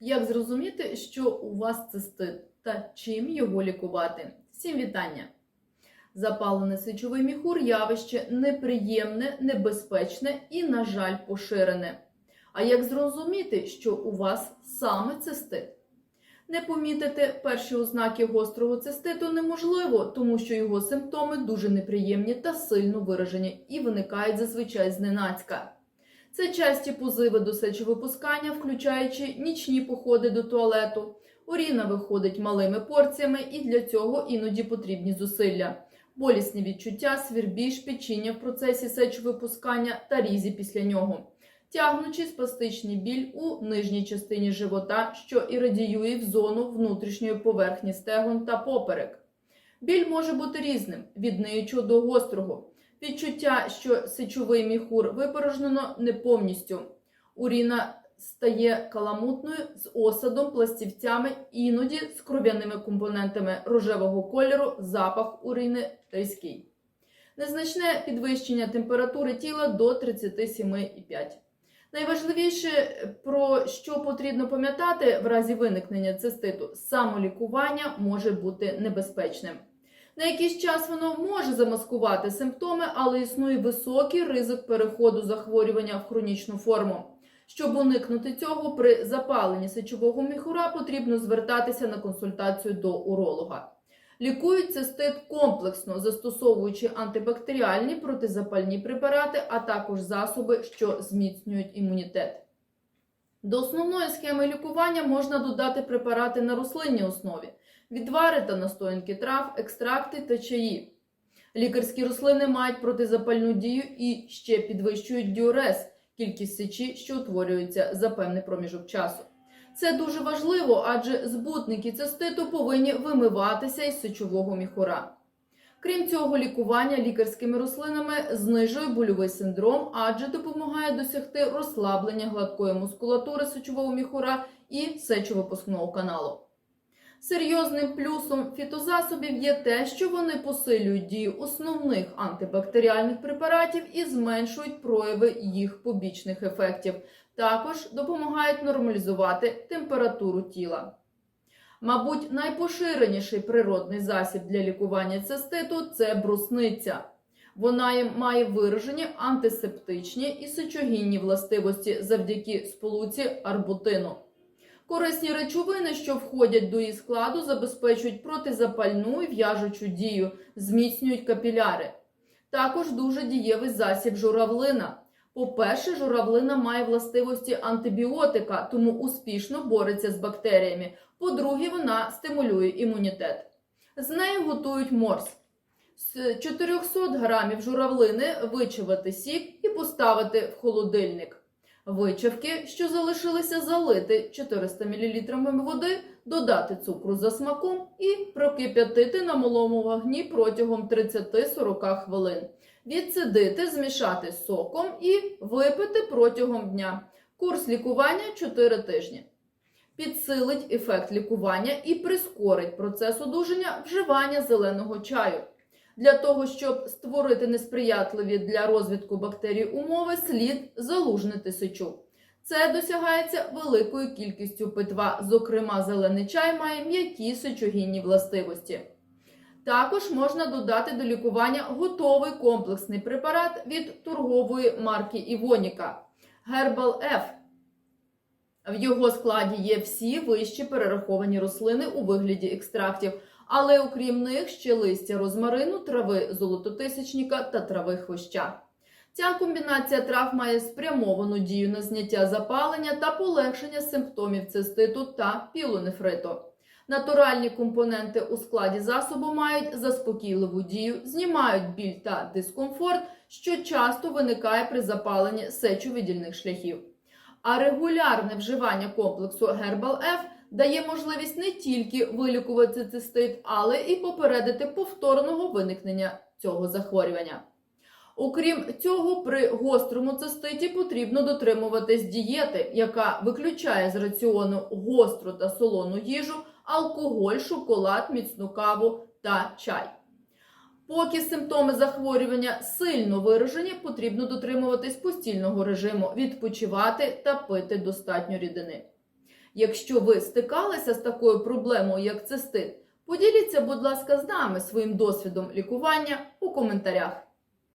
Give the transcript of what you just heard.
Як зрозуміти, що у вас цистит та чим його лікувати? Всім вітання! Запалений сечовий міхур явище неприємне, небезпечне і, на жаль, поширене. А як зрозуміти, що у вас саме цистит? Не помітити перші ознаки гострого циститу неможливо, тому що його симптоми дуже неприємні та сильно виражені і виникають зазвичай зненацька. Це часті позиви до сечовипускання, включаючи нічні походи до туалету. Уріна виходить малими порціями, і для цього іноді потрібні зусилля. Болісні відчуття, свірбіж, печіння в процесі сечовипускання та різі після нього. Тягнучий спастичний біль у нижній частині живота, що і радіює в зону внутрішньої поверхні стегон та поперек. Біль може бути різним від ниючого до гострого. Відчуття, що сечовий міхур випорожнено не повністю. Уріна стає каламутною з осадом, пластівцями, іноді з кров'яними компонентами рожевого кольору, запах урини різкий. Незначне підвищення температури тіла до 37,5. Найважливіше, про що потрібно пам'ятати в разі виникнення циститу, самолікування може бути небезпечним. На якийсь час воно може замаскувати симптоми, але існує високий ризик переходу захворювання в хронічну форму. Щоб уникнути цього, при запаленні сечового міхура потрібно звертатися на консультацію до уролога. Лікують цистит комплексно, застосовуючи антибактеріальні протизапальні препарати, а також засоби, що зміцнюють імунітет. До основної схеми лікування можна додати препарати на рослинній основі, відвари та настоянки трав, екстракти та чаї. Лікарські рослини мають протизапальну дію і ще підвищують діурез, кількість сечі, що утворюється за певний проміжок часу. Це дуже важливо, адже збутники циститу повинні вимиватися із сечового міхура. Крім цього, лікування лікарськими рослинами знижує больовий синдром, адже допомагає досягти розслаблення гладкої мускулатури сечового міхура і сечовипускного каналу. Серйозним плюсом фітозасобів є те, що вони посилюють дію основних антибактеріальних препаратів і зменшують прояви їх побічних ефектів. Також допомагають нормалізувати температуру тіла. Мабуть, найпоширеніший природний засіб для лікування циститу це брусниця. Вона має виражені антисептичні і сечогінні властивості завдяки сполуці арбутину. Корисні речовини, що входять до її складу, забезпечують протизапальну і в'яжучу дію, зміцнюють капіляри. Також дуже дієвий засіб журавлина. По-перше, журавлина має властивості антибіотика, тому успішно бореться з бактеріями. По-друге, вона стимулює імунітет. З нею готують морс. З 400 грамів журавлини вичавити сік і поставити в холодильник. Вичавки, що залишилися залити 400 мл води, додати цукру за смаком і прокип'ятити на малому вогні протягом 30-40 хвилин. Відсидити, змішати соком і випити протягом дня. Курс лікування 4 тижні. Підсилить ефект лікування і прискорить процес одужання вживання зеленого чаю. Для того, щоб створити несприятливі для розвитку бактерій умови, слід залужнити сечу. Це досягається великою кількістю питва, зокрема, зелений чай має м'які сечогінні властивості. Також можна додати до лікування готовий комплексний препарат від торгової марки Івоніка Herbal F. В його складі є всі вищі перераховані рослини у вигляді екстрактів, але окрім них ще листя розмарину, трави золототисячника та трави хвоща. Ця комбінація трав має спрямовану дію на зняття запалення та полегшення симптомів циститу та пілонефриту. Натуральні компоненти у складі засобу мають заспокійливу дію, знімають біль та дискомфорт, що часто виникає при запаленні сечовидільних шляхів. А регулярне вживання комплексу Herbal F дає можливість не тільки вилікувати цистит, але і попередити повторного виникнення цього захворювання. Окрім цього, при гострому циститі потрібно дотримуватись дієти, яка виключає з раціону гостру та солону їжу, алкоголь, шоколад, міцну каву та чай. Поки симптоми захворювання сильно виражені, потрібно дотримуватись постільного режиму, відпочивати та пити достатньо рідини. Якщо ви стикалися з такою проблемою, як цистит, поділіться, будь ласка, з нами своїм досвідом лікування у коментарях.